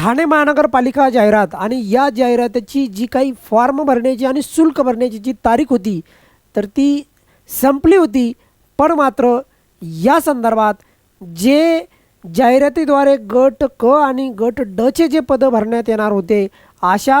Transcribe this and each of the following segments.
ठाणे महानगरपालिका जाहिरात आणि या जाहिरातीची जी काही फॉर्म भरण्याची आणि शुल्क भरण्याची जी तारीख होती तर ती संपली होती. पण मात्र या संदर्भात जे जाहिरातीद्वारे गट क आणि गट डचे जे पदं भरण्यात येणार होते अशा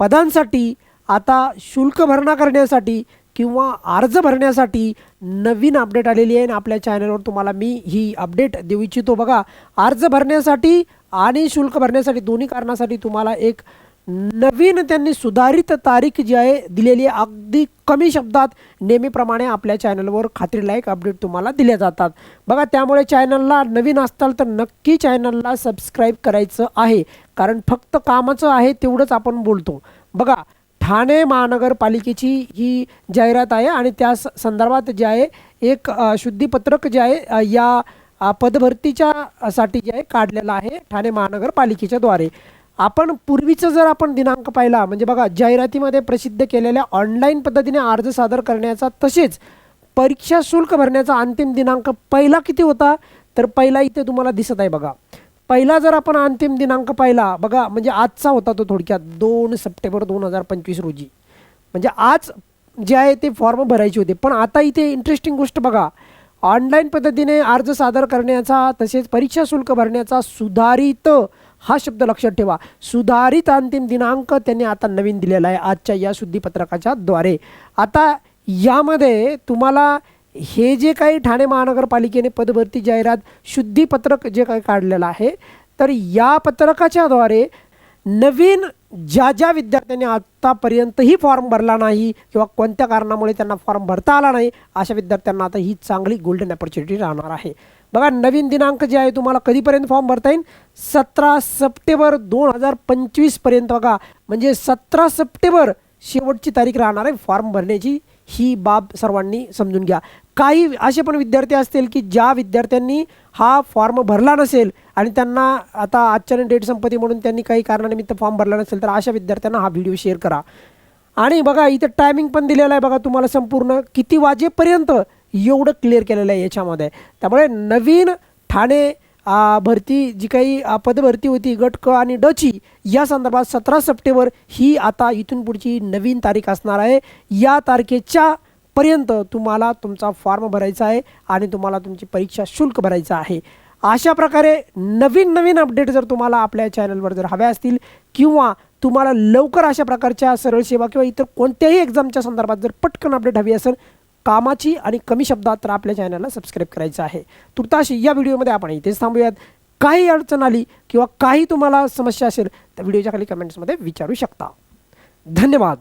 पदांसाठी आता शुल्क भरणा करण्यासाठी किंवा अर्ज भरण्यासाठी नवीन अपडेट आलेली आहे आणि आपल्या चॅनलवर तुम्हाला मी ही अपडेट देऊ इच्छितो. बघा अर्ज भरण्यासाठी आणि शुल्क भरण्यासाठी दोन्ही कारणासाठी तुम्हाला एक नवीन त्यांनी सुधारित तारीख जी आहे दिलेली आहे अगदी कमी शब्दात नेहमीप्रमाणे आपल्या चॅनलवर खात्रीलायक अपडेट तुम्हाला दिल्या जातात. बघा त्यामुळे चॅनलला नवीन असताल तर नक्की चॅनलला सबस्क्राईब करायचं आहे. कारण फक्त कामाचं आहे तेवढंच आपण बोलतो. बघा ठाणे महानगरपालिकेची ही जाहिरात आहे आणि त्या स- संदर्भात जे आहे एक शुद्धीपत्रक जे आहे या पदभरतीच्या साठी जे आहे काढलेलं आहे ठाणे महानगरपालिकेच्या द्वारे आपण पूर्वीचं जर आपण दिनांक पाहिला म्हणजे बघा जाहिरातीमध्ये प्रसिद्ध केलेल्या ऑनलाईन पद्धतीने अर्ज सादर करण्याचा तसेच परीक्षा शुल्क भरण्याचा अंतिम दिनांक पहिला किती होता? तर पहिला इथे तुम्हाला दिसत आहे बघा. पहिला जर आपण अंतिम दिनांक पाहिला बघा म्हणजे आजचा होता तो थोडक्यात दोन सप्टेंबर दोन हजार पंचवीस रोजी. म्हणजे आज जे आहे ते फॉर्म भरायचे होते. पण आता इथे इंटरेस्टिंग गोष्ट बघा ऑनलाईन पद्धतीने अर्ज सादर करण्याचा तसेच परीक्षा शुल्क भरण्याचा सुधारित हा शब्द लक्षात ठेवा. सुधारित अंतिम दिनांक त्यांनी आता नवीन दिलेला आहे आजच्या या शुद्धीपत्रकाच्या द्वारे. आता यामध्ये तुम्हाला हे जे काही ठाणे महानगरपालिकेने पदभरती जाहिरात शुद्धीपत्रक जे काही काढलेलं आहे तर या पत्रकाच्याद्वारे नवीन ज्या ज्या विद्यार्थ्यांनी आत्तापर्यंतही फॉर्म भरला नाही किंवा कोणत्या कारणामुळे त्यांना फॉर्म भरता आला नाही अशा विद्यार्थ्यांना आता ही चांगली गोल्डन ऑपॉर्च्युनिटी राहणार आहे. बघा नवीन दिनांक जे आहे तुम्हाला कधीपर्यंत फॉर्म भरता येईल? सतरा सप्टेंबर दोन हजार पंचवीसपर्यंत बघा. म्हणजे सतरा सप्टेंबर शेवटची तारीख राहणार आहे फॉर्म भरण्याची. ही बाब सर्वांनी समजून घ्या. काही असे पण विद्यार्थी असतील की ज्या विद्यार्थ्यांनी हा फॉर्म भरला नसेल आणि त्यांना आता आजच्या डेट संपत्ती म्हणून त्यांनी काही कारणानिमित्त फॉर्म भरला नसेल तर अशा विद्यार्थ्यांना हा व्हिडिओ शेअर करा. आणि बघा इथं टायमिंग पण दिलेलं आहे बघा तुम्हाला संपूर्ण. किती वाजेपर्यंत एवढं क्लिअर केलेलं आहे याच्यामध्ये. त्यामुळे नवीन ठाणे भरती जी काही पदभरती होती गट क आणि डची या संदर्भात सतरा सप्टेंबर ही आता इथून पुढची नवीन तारीख असणार आहे. या तारखेच्या पर्यंत तुम्हाला तुमचा फॉर्म भरायचा आहे आणि तुम्हाला तुमची परीक्षा शुल्क भरायचं आहे. अशा प्रकारे नवीन नवीन अपडेट जर तुम्हाला आपल्या चॅनलवर जर हव्या असतील किंवा तुम्हाला लवकर अशा प्रकारच्या सरळ सेवा किंवा इतर कोणत्याही एक्झामच्या संदर्भात जर पटकन अपडेट हवी असेल कामाची आणि कमी शब्दात तर आपल्या चॅनलला सबस्क्राईब करायचं आहे. तुर्ताशी या व्हिडिओमध्ये आपण इथेच थांबूयात. काही अडचण आली किंवा काही तुम्हाला समस्या असेल तर व्हिडिओच्या खाली कमेंट्समध्ये विचारू शकता. धन्यवाद.